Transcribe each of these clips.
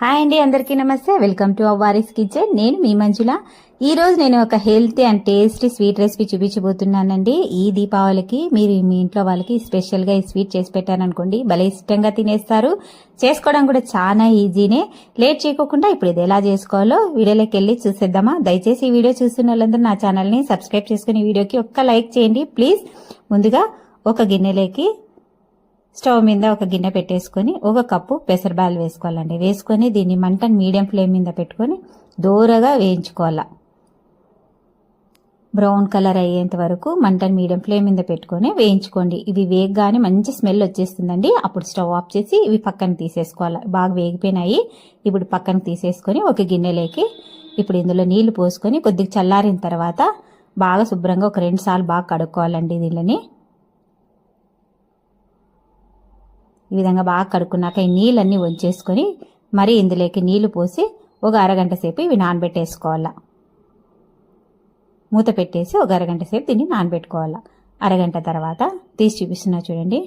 Hi అండి అందరికీ నమస్తే. Welcome to Avvaris kitchen. నేను మీ మంజుల. ఈరోజు నేను ఒక healthy and tasty sweet recipe చూపించబోతున్నానండి. ఈ దీపావళికి మీరు మీ ఇంట్లో వాళ్ళకి స్పెషల్గా ఈ స్వీట్ చేసి పెట్టారనుకోండి భలే ఇష్టంగా తినేస్తారు. చేసుకోవడం కూడా చాలా ఈజీనే. లేట్ చేయకోకుండా ఇప్పుడు ఇది ఎలా చేసుకోవాలో వీడియోలోకి వెళ్ళి చూసేద్దామా? దయచేసి ఈ వీడియో చూస్తున్న వాళ్ళందరూ నా ఛానల్ని సబ్స్క్రైబ్ చేసుకుని వీడియోకి ఒక్క లైక్ చేయండి ప్లీజ్ ముందుగా ఒక గిన్నెలోకి స్టవ్ మీద ఒక గిన్నె పెట్టేసుకొని ఒక కప్పు పెసరబాలు వేసుకోవాలండి. వేసుకొని దీన్ని మంటను మీడియం ఫ్లేమ్ మీద పెట్టుకొని దూరగా వేయించుకోవాలి. బ్రౌన్ కలర్ అయ్యేంత వరకు మంటను మీడియం ఫ్లేమ్ మీద పెట్టుకొని వేయించుకోండి. ఇవి వేగగానే మంచి స్మెల్ వచ్చేస్తుందండి. అప్పుడు స్టవ్ ఆఫ్ చేసి ఇవి పక్కన తీసేసుకోవాలి. బాగా వేగిపోయినాయి. ఇప్పుడు పక్కన తీసేసుకొని ఒక గిన్నెలోకి ఇప్పుడు ఇందులో నీళ్ళు పోసుకొని కొద్దిగా చల్లారిన తర్వాత బాగా శుభ్రంగా ఒక రెండు సార్లు బాగా కడుక్కోవాలండి దీనిని. ఈ విధంగా బాగా కడుక్కున్నాక ఈ నీళ్ళన్నీ వంచేసుకొని మరి ఇందులోకి నీళ్ళు పోసి ఒక అరగంట సేపు ఇవి నానబెట్టేసుకోవాలా. మూత పెట్టేసి ఒక అరగంట సేపు దీన్ని నానబెట్టుకోవాలా. అరగంట తర్వాత తీసి చూపిస్తున్నా చూడండి.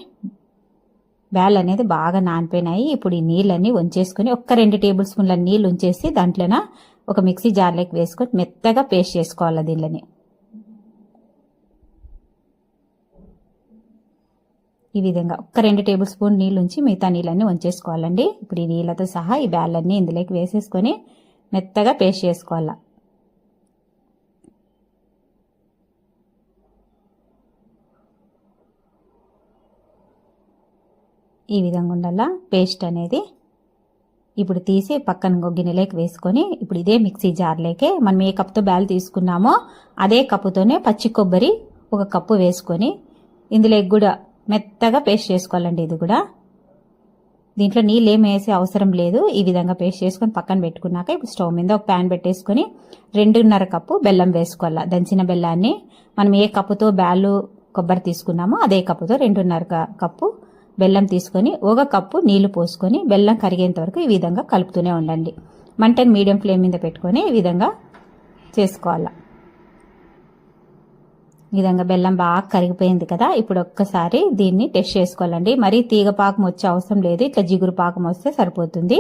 బ్యాల్ అనేది బాగా నానిపోయినాయి. ఇప్పుడు ఈ నీళ్ళన్నీ వంచేసుకొని ఒక్క రెండు టేబుల్ స్పూన్ల నీళ్ళు ఉంచేసి దాంట్లోన ఒక మిక్సీ జార్లోకి వేసుకొని మెత్తగా పేస్ట్ చేసుకోవాలి దీనిని ఈ విధంగా ఒక్క రెండు టేబుల్ స్పూన్ నీళ్ళు ఉంచి మిగతా నీళ్ళన్నీ వంచేసుకోవాలండి. ఇప్పుడు ఈ నీళ్ళతో సహా ఈ బ్యాళ్ళన్నీ ఇందులోకి వేసేసుకొని మెత్తగా పేస్ట్ చేసుకోవాలా. ఈ విధంగా ఉండాల పేస్ట్ అనేది. ఇప్పుడు తీసి పక్కన గిన్నెలోకి వేసుకొని ఇప్పుడు ఇదే మిక్సీ జార్లోకి మనం ఏ కప్తో బ్యాల్ తీసుకున్నామో అదే కప్పుతోనే పచ్చి కొబ్బరి ఒక కప్పు వేసుకొని ఇందులోకి కూడా మెత్తగా పేస్ట్ చేసుకోవాలండి ఇది కూడా. దీంట్లో నీళ్ళు ఏం వేసే అవసరం లేదు. ఈ విధంగా పేస్ట్ చేసుకొని పక్కన పెట్టుకున్నాక ఇప్పుడు స్టవ్ మీద ఒక ప్యాన్ పెట్టేసుకొని రెండున్నర కప్పు బెల్లం వేసుకోవాలి. దంచిన బెల్లాన్ని మనం ఏ కప్పుతో బ్యాలు కొబ్బరి తీసుకున్నామో అదే కప్పుతో రెండున్నర కప్పు బెల్లం తీసుకొని ఒక కప్పు నీళ్ళు పోసుకొని బెల్లం కరిగేంత వరకు ఈ విధంగా కలుపుతూనే ఉండండి. మంటని మీడియం ఫ్లేమ్ మీద పెట్టుకొని ఈ విధంగా చేసుకోవాలి. ఈ విధంగా బెల్లం బాగా కరిగిపోయింది కదా ఇప్పుడు ఒక్కసారి దీన్ని టెస్ట్ చేసుకోవాలండి. మరీ తీగ పాకం వచ్చే అవసరం లేదు ఇట్లా జిగురు పాకం వస్తే సరిపోతుంది.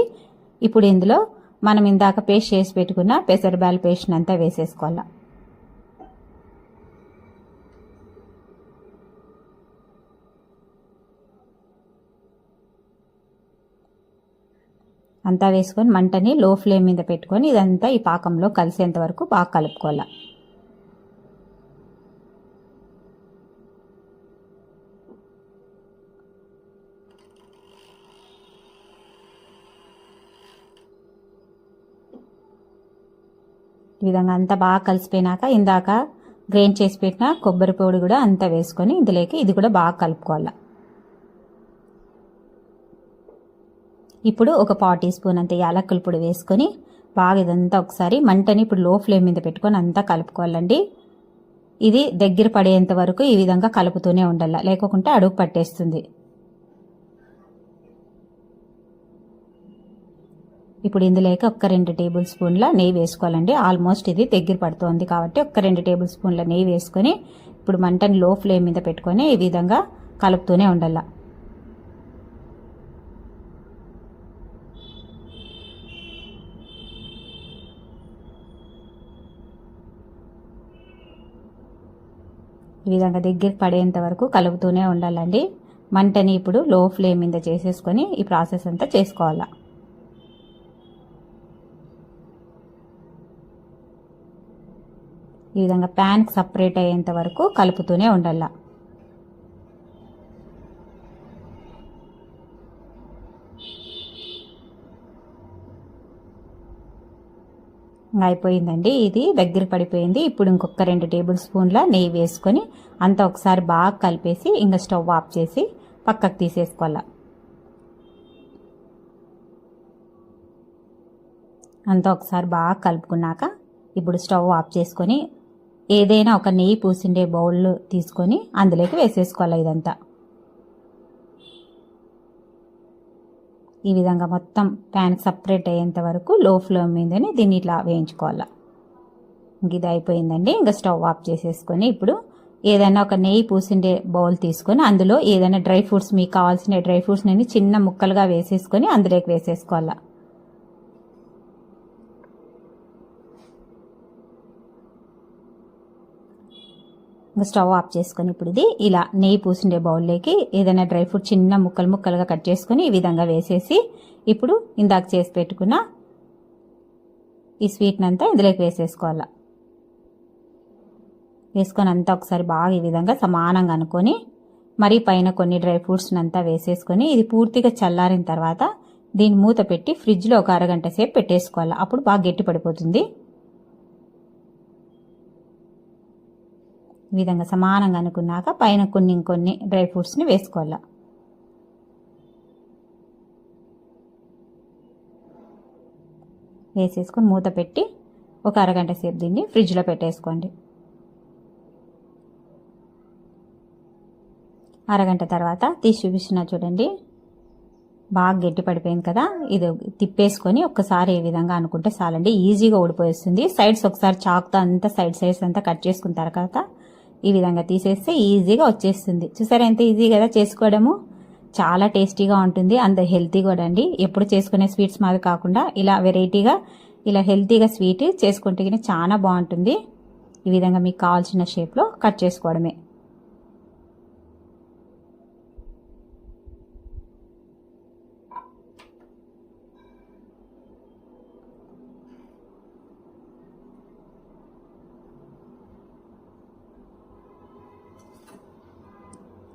ఇప్పుడు ఇందులో మనం ఇందాక పేస్ట్ చేసి పెట్టుకున్న పెసరబాల పేస్ట్ అంతా వేసేసుకోవాలి. అంతా వేసుకొని మంటని లో ఫ్లేమ్ మీద పెట్టుకొని ఇదంతా ఈ పాకంలో కలిసేంత వరకు బాగా కలుపుకోవాలి. ఈ విధంగా అంతా బాగా కలిసిపోయినాక ఇందాక గ్రైండ్ చేసి పెట్టిన కొబ్బరి పొడి కూడా అంతా వేసుకొని ఇందులోకి ఇది కూడా బాగా కలుపుకోవాలి. ఇప్పుడు ఒక పావు టీ స్పూన్ అంత యాలక్కుల పొడి వేసుకొని బాగా ఇదంతా ఒకసారి మంటని ఇప్పుడు లో ఫ్లేమ్ మీద పెట్టుకొని అంతా కలుపుకోవాలండి. ఇది దగ్గర పడేంత వరకు ఈ విధంగా కలుపుతూనే ఉండాలి లేకుంటే అడుగు పట్టేస్తుంది. ఇప్పుడు ఇందులోకి ఒక్క రెండు టేబుల్ స్పూన్ల నెయ్యి వేసుకోవాలండి. ఆల్మోస్ట్ ఇది దగ్గర పడుతోంది కాబట్టి ఒక్క రెండు టేబుల్ స్పూన్ల నెయ్యి వేసుకొని ఇప్పుడు మంటని లో ఫ్లేమ్ మీద పెట్టుకొని ఈ విధంగా కలుపుతూనే ఉండాల. ఈ విధంగా దగ్గర పడేంత వరకు కలుపుతూనే ఉండాలండి. మంటని ఇప్పుడు లో ఫ్లేమ్ మీద చేసేసుకొని ఈ ప్రాసెస్ అంతా చేసుకోవాలా. ఈ విధంగా ప్యాన్కి సపరేట్ అయ్యేంత వరకు కలుపుతూనే ఉండాల. అయిపోయిందండి. ఇది దగ్గర పడిపోయింది. ఇప్పుడు ఇంకొక రెండు టేబుల్ స్పూన్ల నెయ్యి వేసుకొని అంతా ఒకసారి బాగా కలిపేసి ఇంకా స్టవ్ ఆఫ్ చేసి పక్కకు తీసేసుకోవాలి. అంతా ఒకసారి బాగా కలుపుకున్నాక ఇప్పుడు స్టవ్ ఆఫ్ చేసుకొని ఏదైనా ఒక నెయ్యి పూసిండే బౌల్ తీసుకొని అందులోకి వేసేసుకోవాలి ఇదంతా. ఈ విధంగా మొత్తం ప్యాన్ సపరేట్ అయ్యేంత వరకు లో ఫ్లేమ్ మీదనే దీన్ని ఇట్లా వేయించుకోవాలి. ఇది అయిపోయిందండి. ఇంకా స్టవ్ ఆఫ్ చేసేసుకొని ఇప్పుడు ఏదైనా ఒక నెయ్యి పూసిండే బౌల్ తీసుకొని అందులో ఏదైనా డ్రై ఫ్రూట్స్ మీకు కావాల్సిన డ్రై ఫ్రూట్స్ నేను చిన్న ముక్కలుగా వేసేసుకొని అందులోకి వేసేసుకోవాలి ఇంకా స్టవ్ ఆఫ్ చేసుకొని ఇప్పుడు ఇది ఇలా నెయ్యి పూసిండే బౌల్లోకి ఏదైనా డ్రై ఫ్రూట్ చిన్న ముక్కలు ముక్కలుగా కట్ చేసుకొని ఈ విధంగా వేసేసి ఇప్పుడు ఇందాక చేసి పెట్టుకున్న ఈ స్వీట్ని అంతా ఇందులోకి వేసేసుకోవాలి. వేసుకొని అంతా ఒకసారి బాగా ఈ విధంగా సమానంగా అనుకొని మరి పైన కొన్ని డ్రై ఫ్రూట్స్ని అంతా వేసేసుకొని ఇది పూర్తిగా చల్లారిన తర్వాత దీన్ని మూత పెట్టి ఫ్రిడ్జ్లో ఒక అరగంట సేపు పెట్టేసుకోవాలి. అప్పుడు బాగా గట్టి పడిపోతుంది. ఈ విధంగా సమానంగా అనుకున్నాక పైన కొన్ని ఇంకొన్ని డ్రై ఫ్రూట్స్ని వేసుకోవాలి. వేసేసుకొని మూత పెట్టి ఒక అరగంట సేపు దీన్ని ఫ్రిడ్జ్లో పెట్టేసుకోండి. అరగంట తర్వాత తీసి చూపిస్తున్నా చూడండి. బాగా గట్టి పడిపోయింది కదా. ఇది తిప్పేసుకొని ఒక్కసారి ఏ విధంగా అనుకుంటే చాలండి. ఈజీగా ఊడిపోయేస్తుంది. సైడ్స్ ఒకసారి చాక్తో అంతా సైడ్ సైడ్స్ అంతా కట్ చేసుకున్న తర్వాత ఈ విధంగా తీసేస్తే ఈజీగా వచ్చేస్తుంది. చూసారా ఎంత ఈజీ కదా చేసుకోవడము? చాలా టేస్టీగా ఉంటుంది అంత హెల్తీ కూడా అండి. ఎప్పుడు చేసుకునే స్వీట్స్ మాది కాకుండా ఇలా వెరైటీగా ఇలా హెల్తీగా స్వీట్ చేసుకుంటే చాలా బాగుంటుంది. ఈ విధంగా మీకు కావాల్సిన షేప్లో కట్ చేసుకోవడమే.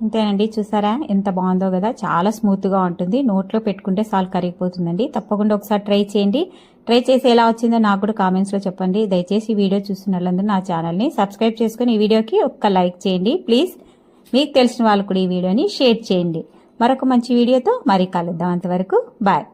అంతేనండి. చూసారా? ఎంత బాగుందో కదా? చాలా స్మూత్గా ఉంటుంది. నోట్లో పెట్టుకుంటే సాల్ కరిగిపోతుందండి. తప్పకుండా ఒకసారి ట్రై చేయండి. ట్రై చేసి ఎలా వచ్చిందో నాకు కూడా కామెంట్స్లో చెప్పండి. దయచేసి ఈ వీడియో చూస్తున్న వాళ్ళందరూ నా ఛానల్ని సబ్స్క్రైబ్ చేసుకుని ఈ వీడియోకి ఒక్క లైక్ చేయండి. ప్లీజ్ మీకు తెలిసిన వాళ్ళు కూడా ఈ వీడియోని షేర్ చేయండి. మరొక మంచి వీడియోతో మరీ కలుద్దాం అంతవరకు. బాయ్.